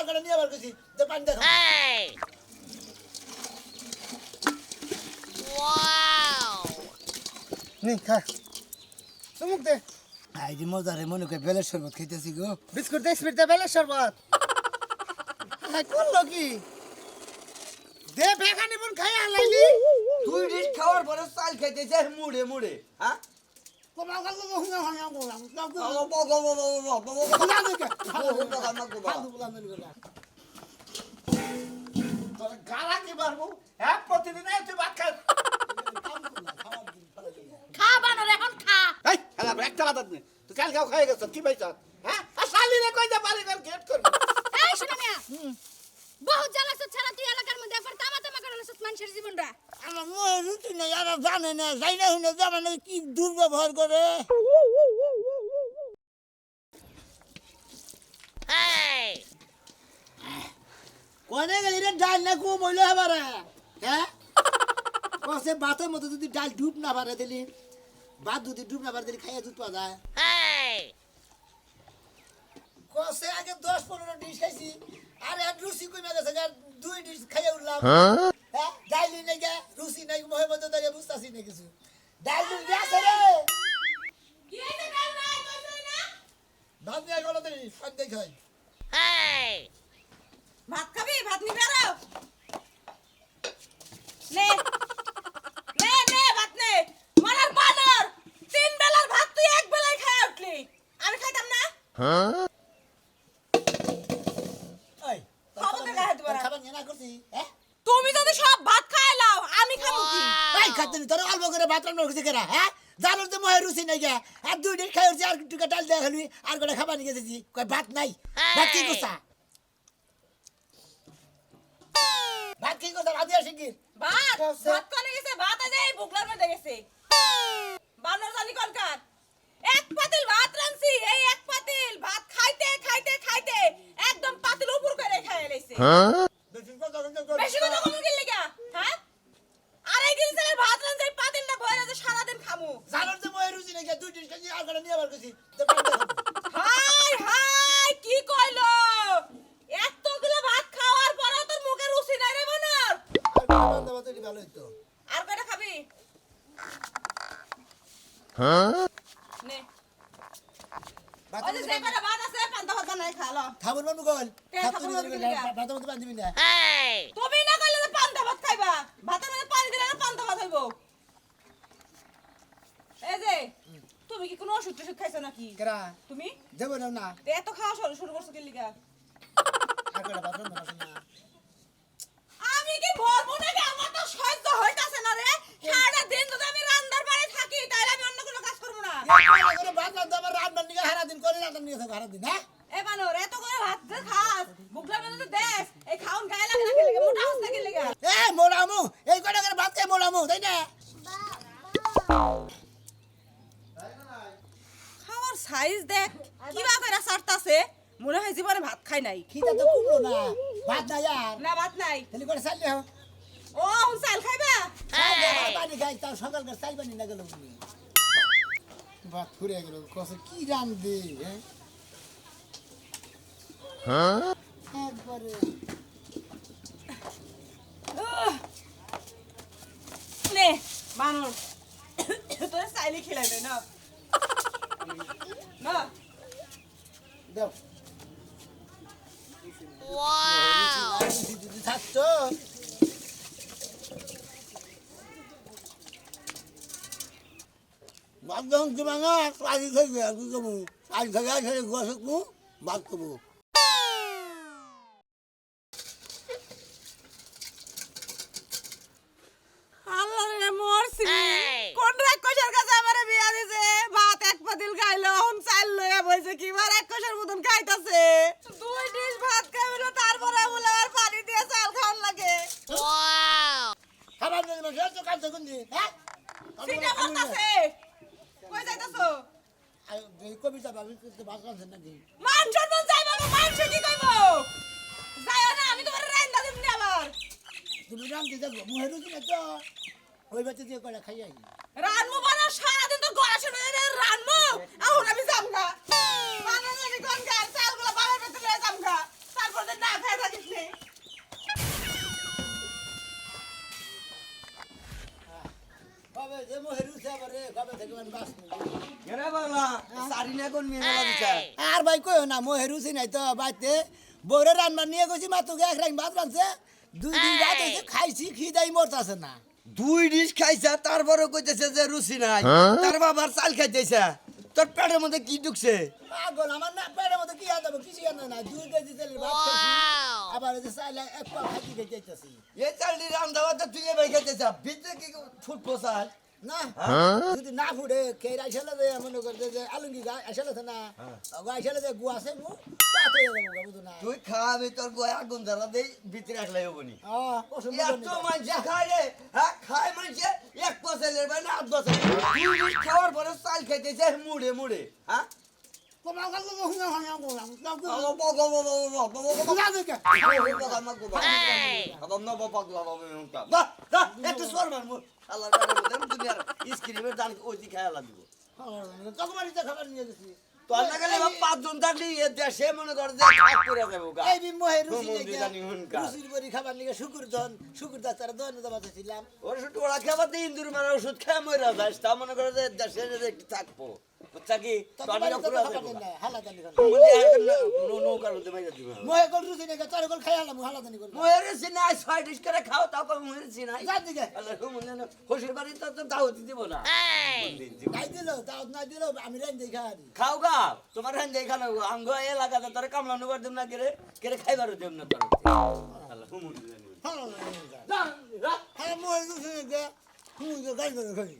আর গাড়ি নিয়ে আবার গেছি যে পানি দেখো! নি খা। চুমুক দে। আই যে মজারে মনে করে বেলের শরবত খাইতেছি গো। বিস্কুট দে স্পিড দে বেলে শরবত। হ্যাঁ করল কি? দে বেখানি বোন খাই আলাইলি তুই খাওয়ার পরে চাল খাইতেছে মুড়ে মুড়ে হ্যাঁ? তোর গালা কি মারবো হ্যাঁ প্রতিদিন তুই ভাত খাস খা বানর এখন খা এই হেলা একটা কথা নেই তুই কাল খাও খাই গেছ কি পাইছ হ্যাঁ আর শালি রে কই দে বাড়ি ঘর গেট করবি এই শোনা মিয়া। বহুত জ্বালাছ ছাড়া তুই এলাকার মধ্যে একবার তামা তামা করে মানুষের জীবনটা। আমার মনে রুচি নেই আর জানে না যাই না শুনে জানে না কি দুর্ব্যবহার করে! কোনে গেলি রে ডাল না কু বইলো এবারে? হ্যাঁ কসে ভাতের মধ্যে যদি ডাল ডুব না পারে দিলি ভাত যদি ডুব না পারে দিলি খাইয়া দুধ পাওয়া যায়! কসে আগে দশ পনেরো ডিশ খাইছি আর এক রুচি কমে গেছে দুই ডিশ খাইয়া উঠলাম। হ্যাঁ ডাইলি নাই গে রুচি নাই মহে মধ্যে দাঁড়িয়ে না কিছু? ডাল গেছে রে ভাত নিয়ে গেলো দিলি ফান দেখাই ভাত খাবি? ভাত নিবি আরও নে নে নে ভাত নে। মারার বানর তিন বেলার ভাত তুই এক বেলায় খায় উঠলি। আমি খাইতাম না খাব তো গায়ে দিবা না। খাবার নিয়ে না করছি হ্যাঁ তুমি যদি সব ভাত খায় লাও আমি খাব কি এই খাতে নি তোর অল্প করে ভাত রান্না করছি কেরা হ্যাঁ? জানোর তো মহে রুচি নাই গে। আর দুই দিন খাই আর টুকা ডাল দেওয়া হলি আর করে খাবার নিয়ে গেছি। কই ভাত নাই? ভাত কি করছা? ভাত কি করছা? ভাত দিয়ে শিগগির ভাত ভাত কোনে গেছে? ভাত আজ এই বুকলার মধ্যে গেছে। বানর জানি কোনকার এক পাতিল ভাত রানছি এই এক পাতিল ভাত খাইতে খাইতে খাইতে একদম পাতিল উপর করে খাইয়ে লাইছে কিন্তু বেশি কথা কম কি লাগা হ্যাঁ আড়াই কেজি চালের ভাত রান্ধে পাতিল না ভয় আছে সারাদিন খামু। জানোর যে মহে রুচি নাকি দুই দিন খাইছি আর করে নিয়ে আবার গেছি তো ভাত দেখাবো। হাই হাই কি কইলো এতগুলো ভাত খাওয়ার পরেও তোর মুখে রুচি নাই রে বানর আর করে রান্না বান্না হইলে ভালো হইতো আর কয়টা খাবি নে ভাত ওই যে যে কয়টা ভাত আছে পান্তা ভাত নাই খালো খাবার মানু গল কে ভাত খাবার তুই মানু গেলে গা? ভাত মধ্যে বান্ধিবি না Hey! তুমি না কইলে তো পান্তা ভাত খাইবা ভাতের মধ্যে পানি দিলে না পান্তা ভাত হইব এই যে তুমি কি কোনো ওষুধ টষুধ খাইছো নাকি কেরা তুমি দেবো না না তো এত খাওয়া শুরু করছ কি? লিগা আর করে ভাত রান্না করছি না আমি কি বলব নাকি আমার তো সহ্য হইতাছে না রে সারাটা দিন যদি আমি রান্নার বাড়ি থাকি তাহলে আমি অন্য কোনো কাজ করব না এই করে ভাত রান্না আবার রান্না নিয়ে হারা দিন করে রান্না নিয়ে থাকো হারা দিন হ্যাঁ এ বানর এত করে ভাত যে খাস বুকলার মধ্যে তো দেশ এই খাউন গায়ে লাগে না খেলে মোটা হস না খেলে গা এ মোরামু এই কটা করে ভাত খাই মোরামু তাই না খাওয়ার সাইজ দেখ কিবা করে সারতাছে মনে হয় জীবনে ভাত খাই নাই। খিদা তো কুমড়ো না? ভাত নাই আর? না ভাত নাই। তাহলে করে চাইলে হোক ও হুন চাল খাইবা! পানি খাই তাও সকাল করে চাই পানি না গেল ভাত ফুরে গেল কসে কি রান দে হ্যাঁ। একবারে। নে বানর। তোর চাইলে খেলাই না না? দাও Wow! যদি থাকতো বাদন না পানি খাইবে আর কি করব পানি খাই আসলে গোয়া থাকব ভাত করব ওই বাচ্চা দিয়ে কয়টা খাই আই রানমু বানা সারাদিন তোর গলা শুনে রে রানমু! এখন আমি যাব না বানা লাগি কোন গাল চালগুলো বাবার ভেতরে লয়ে যাব না তারপর না না। কোন মেয়ে আর ভাই কইও না মোহেরু সিনাই তো বাইতে বউরে রান্না নিয়ে গেছি মা তোকে এক রাইন ভাত রাঁধছে। খাইছি খিদাই মরতাছে না। দুই ডিশ খাইছা তারপরে কইতেছে যে রুচি নাই। তার বাবার চাল খাইতেছে। তোর পেটের মধ্যে কি ঢুকছে? পাগল আমার না পেটের মধ্যে কি আনতে কিছু আনে না দুই কেজি তেল! আবার এই যে চাইলে এক পা খাইতে খাইতেছি যাইতাছি এই চালটি রান্না বান্না তুই এবার খাইতেছে ভিতরে কি ফুট পোষাল না যদি না ফুটে কে আইসালে যে মনে করতে যে আলুঙ্গি গাছ আইসালে তো না আইসালে যে গুয়া আছে হয়ে তুই খাবি তোর গয়া আগুন জ্বালা দেই ভিতরে রাখলে হবনি এত মানুষে খায় রে হ্যাঁ খায় মানুষে এক বছরের বা না আট বছর খাওয়ার পরে চাল খাইতেছে মুড়ে মুড়ে হ্যাঁ হুঁয়া হুঁয়া একটু সর মার বললাম দুনিয়ার স্ক্রিমের দান ওই খেলা দিব তখন বাড়িতে খাবার নিয়ে গেছি? তো না গেলে বাপ পাঁচজন থাকলে দেশে মনে করে যে করে এই। রুচির বড়ি খাবার নিয়ে শুকুর ধন শুকুর বাঁচাছিলাম ওষুধ ওরা খাবার দিয়ে ইন্দুর মারা ওষুধ খেয়ে মরে যাস তা মনে করে যে দেশে একটু থাকব। বুঝছা কি? তোর নৌকার মধ্যে মাইরা দিব মোহে কল রুচি লেগে চার কল খাই আলাম হালাদানি করে মহের সিনাই ছয় ডিশ করে খাও তারপর মহের সিনাই? যার দিকে। আল্লাহ মনে খুশির বাড়ি তো তো দাওয়াতি দিব না! গাই দিল দাওয়াত না দিল আমি রেন দেই খাওয়ারি খাও গা তোমার হেন দেখানো আঙ্গ এলাকাতে তোর কামলা নুবার দিম না কেরে? কেরে খাইবার দিম না তোর? আল্লাহ হুমুর দিলানি হ্যাঁ মোহে রুচি লেগে হুম গাই করে খাই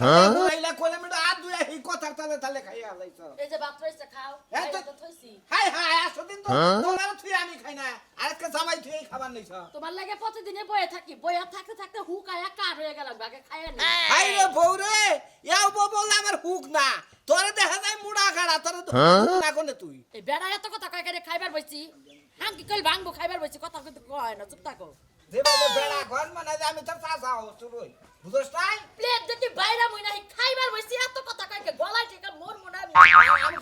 আইলা কোলে মিটা আর দুই এই কথা তালে তালে খাই আলাইছ এই যে ভাত রইছে খাও। এই তো- খাইলে তো থইছি। হাই হাই আসদিন তো। তোমার তুই আমি খাই না। আজকে জামাই তুই খাবার নিছ তোমার লাগে প্রতিদিনে বয়ে থাকি। বয়ে থাকতে থাকতে হুক আয়া কার হয়ে গেলাম আগে খাইয়া নি। হাই! রে বউ রে ইয়াও বউ বলে আমার হুক না। তোরে দেখা যায় মুড়া খাড়া তোরে তো হুক না কোনে তুই? এই বেড়া এত কথা কয় কেন? খাইবার বইছি। হাম কি কইল ভাঙবো খাইবার বইছি? কথা কিন্তু কয় না চুপ থাকো। দেবালে বেড়া ঘর মানে আমি তোর চাচা ও বুঝছ তাই প্লেট দেখি বাইরা মুই নাই খাইবার বইছি এত কথা কয় কে গলায় ঠিক মোর মনে আমি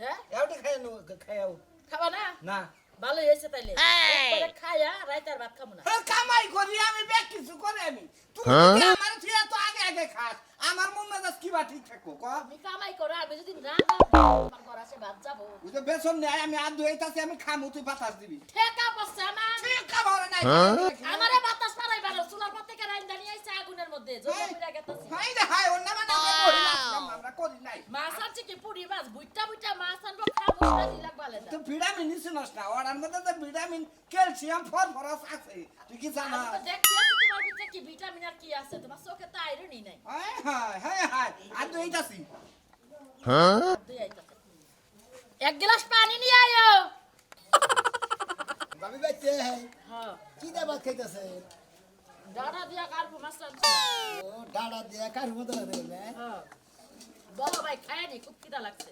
হ্যাঁ খাবা ভাত খাব না কামাই করি আমি বেশ কিছু তো আগে আগে ক আমি কামাই করো আমি বেসন নেই আমি আর দুইতাছি আমি খামু তুই বাতাস দিবি ঠেকা পাচ্ছে আমার ঠিক আমারে বাতাস পারাই ভালো চুলার পর থেকে রাইন দাঁড়িয়ে আইছে আগুনের মধ্যে জোর এই! করে হাই রে হাই অন্য মানে আমরা করি নাই। মাছ আনছে কি পুরি মাছ বুইটা বুইটা মাছ আনব খাব দিলাক তো ভিটামিন নিছিস না ওর মধ্যে তো ভিটামিন ক্যালসিয়াম ফসফরাস আছে। তুই কি জানা দেখছি তোমার ভিতরে কি ভিটামিন আর কি আছে তোমার চোখে তো আয়রনই নাই। হাই হাই হাই আর দুইতাছি দুই আইতাছে এক গ্লাস পানি নিয়ে আয়ো। ভাবি বাইতে হ্যাঁ। কি দাবাত খাইতেছে? ডাটা দিয়া কারবো মাছ ও ডাড়া দিয়ে কার মতো লাগে হ্যাঁ। বলো ভাই খায়নি খুব খিদা লাগছে।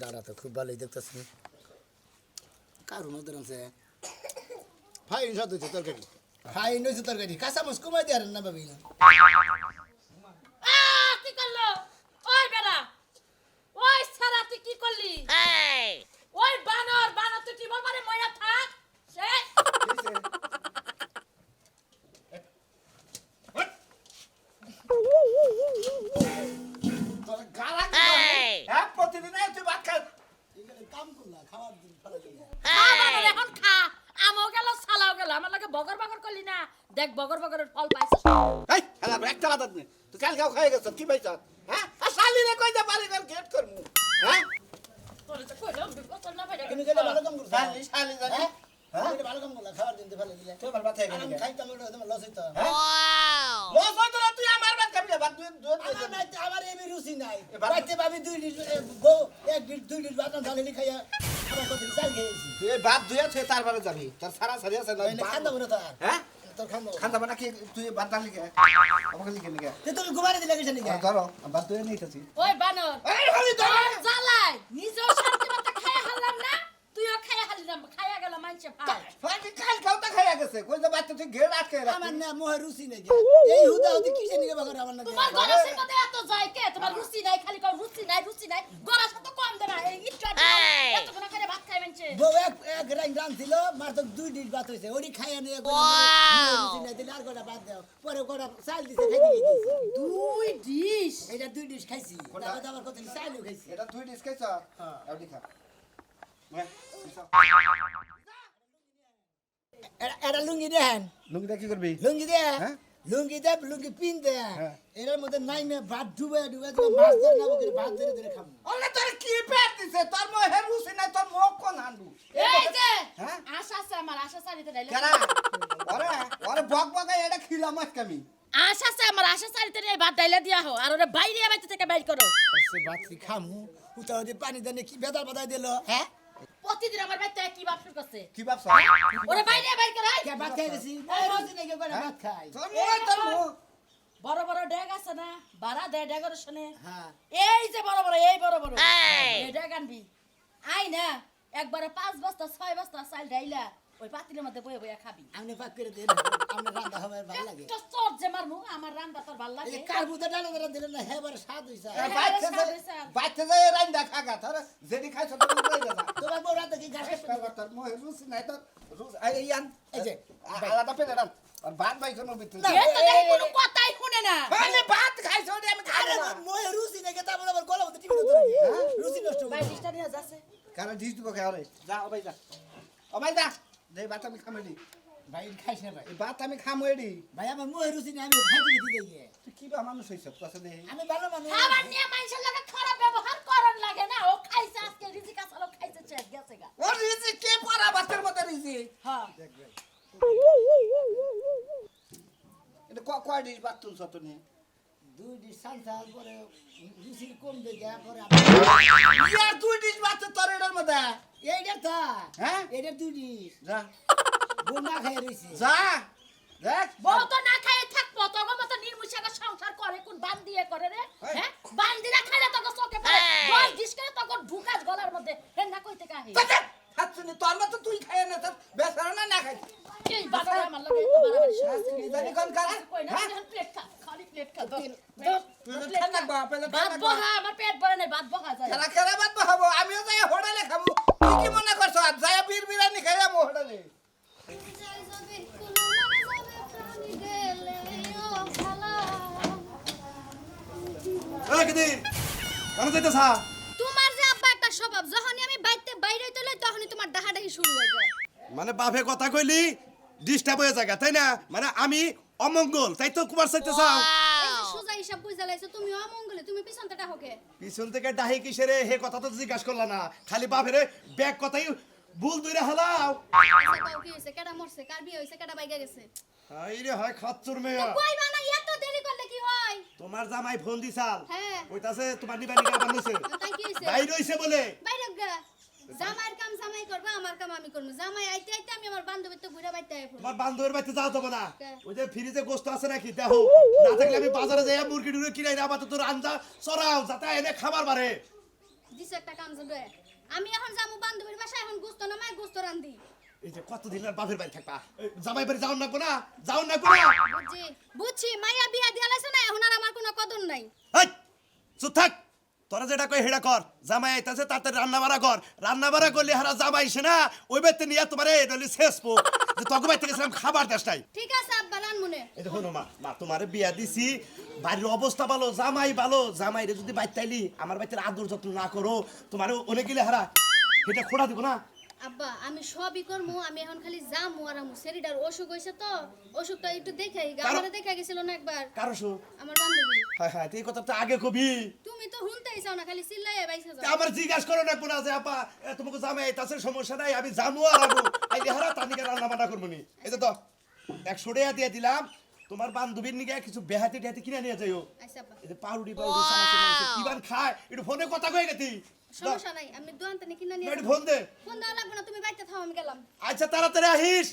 দাঁড়া তো খুব ভালোই দেখতেছি। কার মতো আছে? ফাইন সাথে তরকারি। ফাইন হয়েছে তরকারি। কাঁচা মাছ কমাই দিয়ে না ভাবি আহ, কি করল ওই বেড়া ওই সারা তুই কি করলি Hey! ওই বানর বানর তুই টিবল মারে ময়না থাক সে তোর গালা কি Hey! হ্যাঁ প্রতিদিন এই তুই ভাত খাস কাম করলা খাবার দিন ফেলা দিলা খা বানর Hey! এখন খা আমও গেল সালাও গেল আমার লাগে বগর করলি না? দেখ বগর বগরের ফল পাইছিস। এই খেলা একটা কথা নেই তুই কাল খাও খাই গেছ কি পাইছ হ্যাঁ? আর শালি রে কই যা বাড়ি ঘর গেট করমু হ্যাঁ? তোর তো কইলাম বিপদ না পাইরা তুমি গেলে ভালো কাম করছ। শালি শালি জানি। হ্যাঁ? হ্যাঁ? ভালো কাম করলা খাবার দিন ফেলা দিলা। আমার মাথায় আর আমি খাইতাম ওটা তোমার লস হইতো Wow! লস হইতো না তুই আমার ভাত খাবি না, ভাত দুই দুই আমার নাই এমনি রুচি নাই। ভাবি দুই লিট বউ এক দুই লিট বাদাম ঢালি খাইয়া। তুই ভাত দুইয়া তুই তারপরে যাবি। তোর সারা সারি আছে না খান্দা বলে তো আর হ্যাঁ? তোর খান্দা খান্দা বানা কি? তুই ভাত ডালি কে আমাকে লিখে লিখে। তে তুমি ঘুমারে দিলে কিছু নাকি ধরো ভাত দুইয়া নিতেছি ওই বানর এই খালি ধর। জ্বালাই নিজেও শান্তি মতো খাইয়া হারলাম না তুইও খাইয়া হারলাম খাইয়া গেল মানছে ভাই ফাটি কাল খাও তা গেছে। কই যে বাচ্চা তুই ঘের আটকে রাখ আমার না মোহে রুচি নেই এই হুদা হুদি কিসে নিয়ে বাগর আমার না তোমার গরসের মধ্যে এত যায় কে? তোমার রুচি নাই খালি তো দুই ডিশ ভাত হইছে। ওডি খাইয়া নিয়ে দিলে আর কটা ভাত দাও? পরে কটা চাল দিছে খাইতে দুই ডিশ? এটা দুই ডিশ খাইছি। কত চালও খাইছি। এটা তুই ডিসকাইছ হ্যাঁ। এডি খা। নে, দিছা। এটা লুঙ্গি দেন লুঙ্গিটা কি করবি? লুঙ্গি দে হ্যাঁ? লুঙ্গি দে লুঙ্গি পিন দে হ্যাঁ। এটার মধ্যে নাই মে ভাত ডুবে ডুবে মাছ ধরে না করে ভাত ধরে ধরে খাব। তোর কি দিছে তোর মোহে রুচি নাই তোর মুখ কোন আনবু এই যে হ্যাঁ? আশা আছে আমার আশা চালিতে ডাইলে। কেরা ওরে ওরে বক বকাই এটা খিলা মাছ কামি আশা আছে আমার আশা চালিতে এই ভাত ডাইলে দিয়া হো। আর ওরে বাইরে বাইতে থেকে বাইর করো। সে ভাত কি খামু উতা ওদের পানি দেনে কি বেদার বাদাই দিল? হ্যাঁ? প্রতিদিন আমার বাইতে কি ভাত শুরু করছে কি ভাবছ ওরে বাইরে বাইর করো কে ভাত খাই গেছি মই রোজ নাকি করে ভাত খাই তোর মুখ তোর মুখ। বড় বড় ড্যাগ আছে না? বাড়া দেয় ড্যাগের শোনে হ্যাঁ। এই যে বড় বড় এই বড় বড়। ড্যাগ আনবি। আই না একবারে পাঁচ বস্তা ছয় বস্তা চাল ডাইলা ওই পাতিলের মধ্যে বয়ে বয়ে খাবি। পাক করে দেন হবে ভালো লাগে। একটা চট যে মারমু আমার রান্না তোর ভালো লাগে। ডালা ধরে দিলেন না হেবার স্বাদ হইছে। বাচ্চা যায় বাচ্চা যায় রাইন দেখা তোর যেদি খাইছ যা তোমার বউ রাতে কি ঘাস তোর রুচি নাই তোর রুচি এই ইয়ান এই যে, আলাদা পেলে রান আর ভাত ভাই কোনো ভিতরে না, এ তো দেখি কোনো কথাই শুনে না আমি ভাত খাইছ রে আমি খাই আরে না মই রুচি নাকি তারপর আবার গলা মতো টিপে ধরে রুচি নষ্ট ভাই ডিশটা নিয়ে যাচ্ছে কারণ ডিস দিব কে আরে যা ভাই যা ও ভাই যা দে ভাত আমি খামেলি ভাই খাইছ না ভাই ভাত আমি খামো এডি ভাই আমার মই রুচি নাই আমি খাইতে দিতে গিয়ে তুই কি বা মানুষ হইছ কাছে দে আমি ভালো মানুষ খাবার নিয়ে মানুষের লাগে খারাপ ব্যবহার করন লাগে না ও খাইছে আজকে রিজিকা সালো খাইছে চেক গেছে গা ও রিজি কে পড়া ভাতের মতো রিজি হ্যাঁ এটা ক কয় ডিস ভাত তুলছ তুমি? দুই ডিশ সালসাল পরে রুচি কম দেখে পরে ইয়ার দুই ডিস ভাত তোর এটার মধ্যে? এইটা তা? হ্যাঁ? এইটা দুই ডিশ। যা। না খাই রইছে। যা। দেখ। বউ তো না খাইয়ে থাকব তোর মতো নির্মুষাকে সংসার করে কোন বান দিয়ে করে রে? হ্যাঁ বান দিয়ে খাইলে তোকে চোখে পড়ে এই। দশ ডিশ করে তখন ঢুকাস গলার মধ্যে হেন না কইতে কাহি হাতছুনি তোর মতো তুই খাই না তোর বেসারা না না খাই এই বাবা আমার লাগে তো বাড়াবাড়ি শুনছে জানি কোন কাজ কই না হ্যাঁ? এখন প্লেট খা খালি প্লেট খা দশ তুই তো ঠান্ডা বা পেলে ভাত বহা আমার পেট ভরে নাই ভাত বহা যায়। খেলা খেলা বাদ বহাবো আমিও যাই হোটেলে খাব। তুই কি মনে করছ? আজ যাই বীর বিরিয়ানি খাই যাব হোটেলে। তোমার যে আব্বা একটা স্বভাব যখনই আমি বাইতে বাইরে হইতে তখনই তোমার ডাহাডাহি শুরু হয়ে যায়। মানে বাপে কথা কইলি ডিস্টার্ব হয়ে জায়গা তাই না? মানে আমি অমঙ্গল তাই তো কুমার চাইতে চাও। সোজা হিসাব বুঝা তুমি অমঙ্গলে তুমি ডাহকে পিছন থেকে ডাহি কিসেরে? হে কথা তো জিজ্ঞাসা করলা না। খালি বাপেরে ব্যাগ কথাই ভুল দুইরে হালাও। আচ্ছা কি হইছে কেডা মরছে? কার বিয়ে হইছে কেডা বাইগা গেছে? হাই রে হয় খাচ্চুর মেয়া। কই বানা এত দেরি করলে কি হয়? তোমার জামাই ফোন দিছাল। হ্যাঁ। ওইতাছে তোমার নিবানি গা বান্ধছে তাই কি হইছে বাইর হইছে বলে। বাইরে গা। জামাইয়ের কাম জামাই করবে আমার কাম আমি করব। জামাই আইতে আইতে আমি আমার বান্ধবীর তো ঘুরে বাইতে আইবো। তোমার বান্ধবের বাড়িতে যাও তো না। ওই যে ফ্রিজে গোস্ত আছে নাকি? দেখো না থাকলে আমি বাজারে যাই মুরগি টুরগি কিনাই না আবার তোর আঞ্জা চড়াও যাতে এনে খাবার বাড়ে। দিছে একটা কাম জবে আমি এখন যাব বান্ধবীর বাসায় এখন গোস্ত নামায় গোস্ত রান্ধি। এই যে কতদিন আর বাপের বাড়ি থাকবা? জামাই বাড়ি যাও না না? যাও না না? বুঝছি বুঝছি মাইয়া বিয়া দিয়া লাইছে না এখন আর আমার কোনো কদর নাই। চুপ থাক। তোরা যেটা কই হেডা কর। জামাই আইতাছে তাতে রান্না বাড়া কর। রান্না বাড়া করলে হারা জামাই সে না ওই বেতে নিয়ে তোমার এই নলি শেষ পো যে তখন বাইতে গেছিলাম খাবার দেশটাই ঠিক আছে আব্বা রান মনে এই দেখো মা মা তোমারে বিয়া দিছি বাড়ির অবস্থা ভালো জামাই ভালো। জামাইরে যদি বাইতে আইলি আমার বাইতে আদর যত্ন না করো তোমারে অনেক গেলে হারা এটা খোড়া দিব না। আব্বা আমি সবই করমু আমি এখন খালি যামু আর আমু। সেরিডার অসুখ হইছে তো অসুখটা একটু দেখাই। গামারে দেখা গেছিল না একবার। কারও শো আমার বান্ধবী। হ্যাঁ হ্যাঁ এই কথা তো আগে কবি। তুমি তো হুনতেই চাও না খালি চিল্লাই বাইসা যাও। আমার জিজ্ঞাসা করো না কোনা যে আপা তোমাকে জামাই আইতাছে সমস্যা নাই আমি জামু আর আবু আই হারা তানিকে রান্না বান্না করব নি। এই যে তো একশো টাকা দিয়ে দিলাম তোমার বান্ধবীর নিকে কিছু বেহাতি টেহাতি কিনে নিয়ে যাইও। আচ্ছা আব্বা। এই যে পাউরুটি পাউরুটি চানাচুর মাংস কিবান খায় একটু ফোনে কথা কয়ে গেছি সমস্যা নাই আমি দোয়ান তানে কিনা নিয়ে একটু। ফোন দে। ফোন দেওয়া লাগবে না তুমি বাইতে থাও আমি গেলাম। আচ্ছা তাড়াতাড়ি আহিস।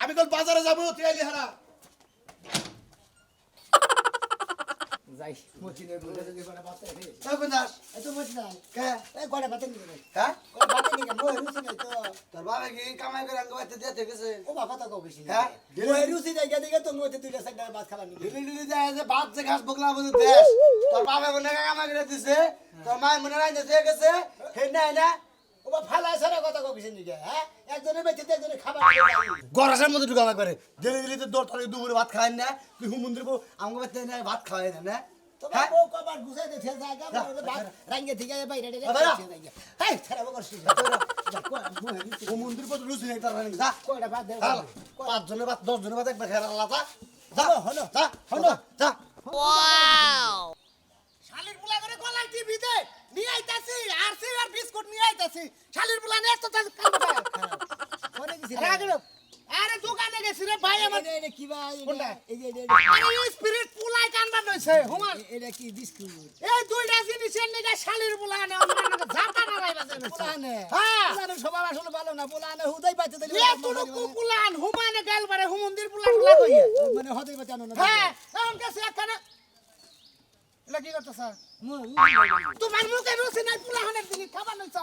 আমি কাল বাজারে যাব তুই আইলি হারা। যাই যদি বিন্দাস এত কে? এই কটা বাচ্চা নিয়ে রে হ্যাঁ? কটা বাচ্চা নিয়ে মোহে রুচি নাই তো। তোর বাবা কি কামাই করে আঙ্গ বাইতে দিতে গেছে ও বাবা তো কও হ্যাঁ? নাই তো মোতে দুইটা সাইডে ভাত খাবার নিবি দিলি দিলি যায় যে ভাত যে ঘাস বকলা বলে দেশ। তোর বাবা কামাই করে দিছে। মা মনে রাইতে দিয়ে গেছে? হে নাই না। ও বা ফালা সারা কথা বেশি নিগে হ্যাঁ? একজনের বেঁচে একজনের খাবার গরসের মধ্যে ঢুকা করে দিলি দিলি তো দৌড় তোর দুপুরে ভাত খাই না। তুই হুমন্দির বউ আমাকে বাইতে না ভাত খাওয়াই না না? তোমার হ্যাঁ? বউ কবার গুছাই দে ফেল জায়গা যা, ভাত রাঙ্গে থেকে বাইরে রে যা, যা। হাই ছাড়া বকর শিখ মোহে রুচি হুমন্দির নেই তার মানে যা। কয়টা ভাত দে পাঁচ জনের ভাত দশ জনের ভাত একবার খেয়ে আল্লাহ যা যা হলো, হলো, যা হলো। যা। Wow! শালির পোলা করে কলাই টিভি দে নিয়ে আইতাছি আর সি আর বিস্কুট নিয়ে আইতাছি। শালির পোলা নিয়ে তো পরে গেছি রাগলো। আরে দোকানে গেছি রে ভাই আমার এটা কি ভাই কোনটা? এই যে আরে স্পিরিট পোলাই কান্দা নইছে হুমার এটা কি বিস্কুট? এই দুইটা জিনিসের নিগে শালির পোলা নে অন্য জাতা না রাইবা জানে পুলানে হ্যাঁ। পুলানে সবার আসলে ভালো না পুলানে হুদাই পাইতে দিলে এ তুলু কুকুলান হুমানে গেল বারে হুমন্দির পোলা পোলা কইয়া। মানে হতেই পাইতে আনো না হ্যাঁ এখন কাছে একখানে লাগি করতে স্যার। তোমার মুখে রুচি নাই পুলাহানের দিন খাবার নইছ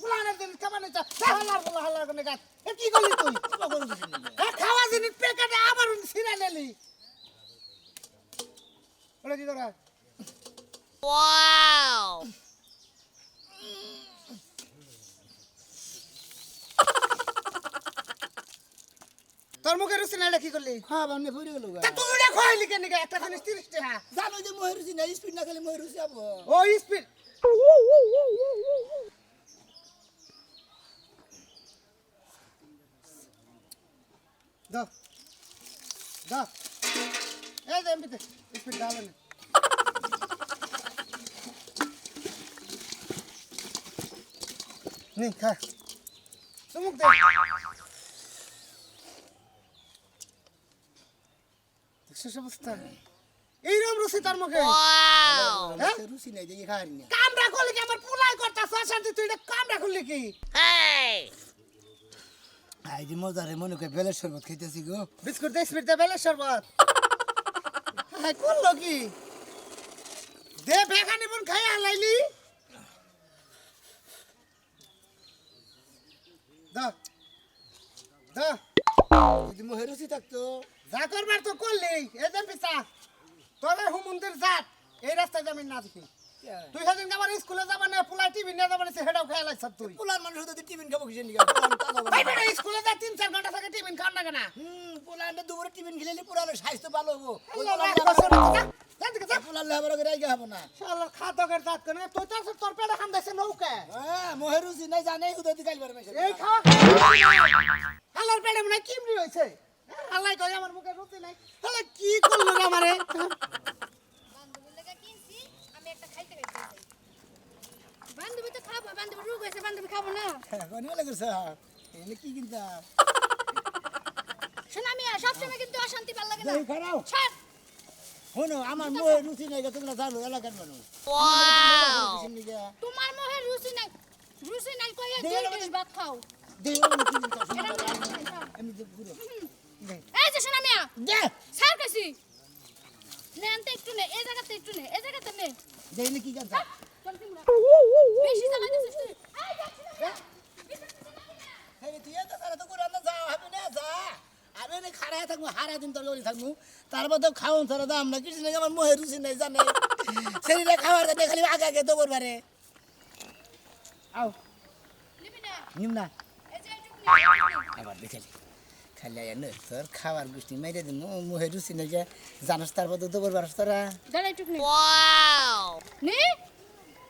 পুলাহানের দিন খাবার নইছ হালার পোলা হালার কোনে গাছ কি করলি তুই? খাওয়া জিনিস প্যাকেটে আবার ছিঁড়ে নেলি। ওটা কি করা Wow! তোর মুখে রুচি নাই কি করলি? হ্যাঁ বামনে ফুরে গেল তা তুই ওটা খাইলি কেন নিকে একটা জিনিস তিরিশ টাকা জানো যে মহেরুচি নাই স্পিড না খেলে মহেরুচি আবো ও স্পিড। দাও দাও এই যে এমপিতে স্পিড দাও না নি খা। চুমুক দে। দেখছিস অবস্থা এইরকম রুচি তার মুখে! হ্যাঁ? রুচি নাই দেখি খাওয়ারি না। কামড়া করলি কি আমার পুলাই করতাছ অশান্তি তুই এটা কামড়া করলি কি! আই যে মজারে মনে করে বেলের শরবত খাইতেছি গো। বিস্কুট দে স্পিড দে বেলে শরবত। হ্যাঁ করল কি? দে বেখানি বোন খাই হালাইলি দা দা। যদি মহেরুচি থাকতো। যা করবার তো করলি এ যে পিছা তোরে হুমুন্দির জাত এই রাস্তায় যাবি না দেখি। তুই সেদিন আমার স্কুলে যাবা না পুলাই টিভি নিয়ে যাবা না সেটাও খেয়াল আছে তুই। পোলার মানুষ হতে টিফিন খাব টাকা স্কুলে যা তিন চার ঘণ্টা থাকে টিফিন খাওয়ার না। কেন হুম পোলানটা দুপুরে টিফিন খেলে পুরানো স্বাস্থ্য ভালো হব। পোলার লেবার করে রাইগা হব না। খাতকের জাত কেন? তুই তো তোর পেটে খান দিছে নৌকা। হ্যাঁ মহেরুচি নাই জানে হুদা দি গাইবার মেশে। এই খাওয়া। হালার পেটে মনে হয় হয়েছে হালাই কই আমার মুখে রুচি নাই। হালা কি করল আমারে? লেগে বান্ধবী তো খাব বান্ধবী রোগ হয়েছে বান্ধবী খাব না। কোন বেলা করছ? এনে কি কিনতা? শোনা আমি সবসময় কিন্তু অশান্তি ভালো লাগে না। খারাও। ছাড়। শোনো আমার মহেরুচি নাই তোমরা জানো এলাকার মানুষ। তোমার মোহে রুচি নাই। রুচি নাই কইয়া দে, দুই ভাত খাও। দেই আমি কি কিনতা আমি খাই, খাও। এই যে শোনা মিয়া। দে ছাড় কাছি নে আনতে একটু নে এই জায়গাতে একটু নে এই জায়গাতে নে। দেই নে কি তিমরা বেশি চালাইতেছিস তুই। এই দেখ এই তুই এত সারা তো করে যা হবে না যা। আমি এনে খাড়ায় থাকব হারা দিন তোর গলি থাকব। তারপর তো খাওন ছাড়া দাম না কিছু নাই আমার মহের রুচি নাই জানে। শরীরে খাবার দেয় খালি আগে আগে তো করবারে আও। নিবি না। নিম না। এই যে এইটুকু নে আবার দেখালি খালি এনে তোর খাবার গোষ্ঠী মাইরে দিন মুহে রুচি নাই যে জানাস তারপর তো দবর বারস তোরা? দাঁড়া এইটুকু নে। Wow! নে।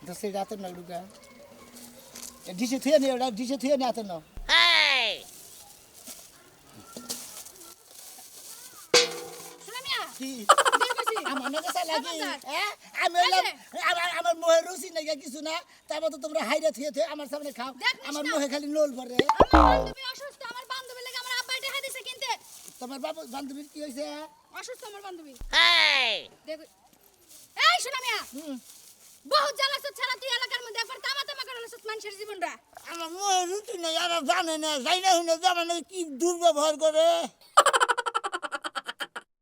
তো সেই রাতের না ঢুকা ডিসে থুয়ে নি ওটা ডিসে থুয়ে নি হাতের না Hey! শোনা মিয়া। কি? দে কইছি আমার। হ্যাঁ মুহে রুচি নাই কিছু না তারপর তো তোমরা হাইরে থুয়ে থুয়ে আমার সামনে খাও। আমার মুহে খালি নোল পড়ে আমার বান্ধবী অসুস্থ আমার বান্ধবীর লাগে আমার আব্বাই টাকা দিছে কিনতে তোমার বাবু বান্ধবীর কি হয়েছে অসুস্থ আমার বান্ধবী! দেখো এই শোনা মিয়া। বহুত জ্বালাস ছাড়া তুই এলাকার মধ্যে একবার তামা তামা করে লাসত মানুষের জীবনটা। আমার রুচি নাই আর জানে না যাই না হুনে জানে না কি দুর্ব্যবহার করে।